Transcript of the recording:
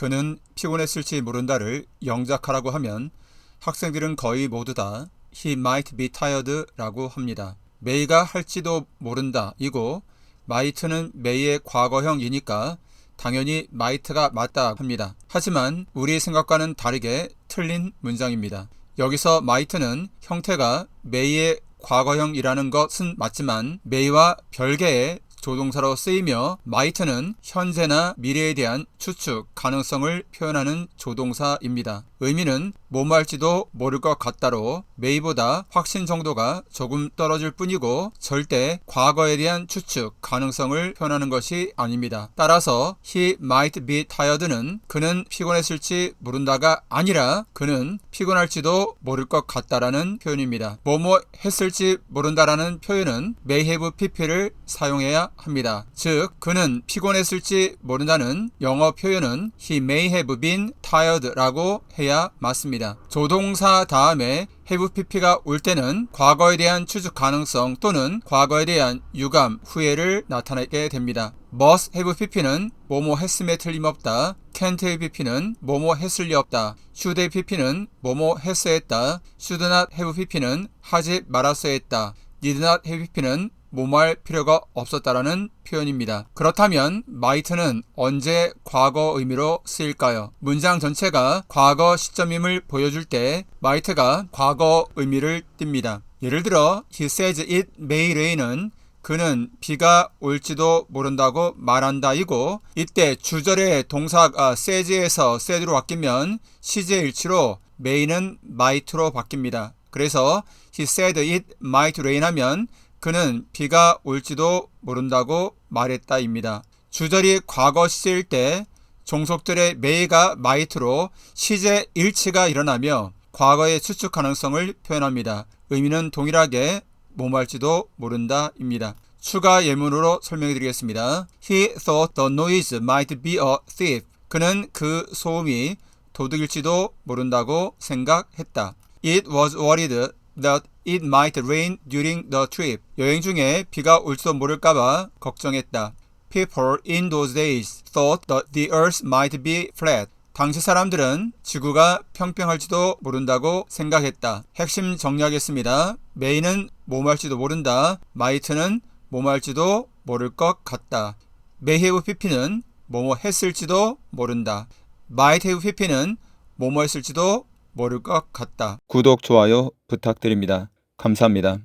그는 피곤했을지 모른다를 영작하라고 하면 학생들은 거의 모두 다 he might be tired 라고 합니다. 메이가 할지도 모른다 이고 might는 메이의 과거형이니까 당연히 might가 맞다 합니다. 하지만 우리 생각과는 다르게 틀린 문장입니다. 여기서 might는 형태가 메이의 과거형이라는 것은 맞지만 메이와 별개의 조동사로 쓰이며 might는 현재나 미래에 대한 추측, 가능성을 표현하는 조동사입니다. 의미는 뭐뭐 할지도 모를 것 같다로 메이보다 확신 정도가 조금 떨어질 뿐이고 절대 과거에 대한 추측, 가능성을 표현하는 것이 아닙니다. 따라서 he might be tired는 그는 피곤했을지 모른다가 아니라 그는 피곤할지도 모를 것 같다라는 표현입니다. 뭐뭐 했을지 모른다라는 표현은 may have pp를 사용해야 합니다. 즉 그는 피곤했을지 모른다는 영어 표현은 he may have been tired라고 해야 맞습니다. 조동사 다음에 have pp가 올 때는 과거에 대한 추측 가능성 또는 과거에 대한 유감, 후회를 나타내게 됩니다. must have pp는 뭐뭐 했음에 틀림없다. can't have pp는 뭐뭐 했을 리 없다. should have pp는 뭐뭐 했어야 했다. should not have pp는 하지 말았어야 했다. did not have pp는 뭐뭐할 필요가 없었다라는 표현입니다. 그렇다면 might는 언제 과거 의미로 쓰일까요? 문장 전체가 과거 시점임을 보여줄 때 might가 과거 의미를 띱니다. 예를 들어 he says it may rain은 그는 비가 올지도 모른다고 말한다이고 이때 주절의 동사가 says에서 said로 바뀌면 시제 일치로 may는 might로 바뀝니다. 그래서 he said it might rain 하면 그는 비가 올지도 모른다고 말했다입니다. 주절이 과거 시제일 때 종속들의 may가 might로 시제 일치가 일어나며 과거의 추측 가능성을 표현합니다. 의미는 동일하게 뭐할지도 모른다입니다. 추가 예문으로 설명해 드리겠습니다. He thought the noise might be a thief. 그는 그 소음이 도둑일지도 모른다고 생각했다. It was worried that it might rain during the trip. 여행 중에 비가 올지도 모를까봐 걱정했다. People in those days thought that the earth might be flat. 당시 사람들은 지구가 평평할지도 모른다고 생각했다. 핵심 정리하겠습니다. 메이는 뭐할지도 모른다. 마이트는 뭐할지도 모를 것 같다. have pp는 뭐뭐 했을지도 모른다. have pp는 뭐뭐 했을지도 모를 것 같다. 구독, 좋아요 부탁드립니다. 감사합니다.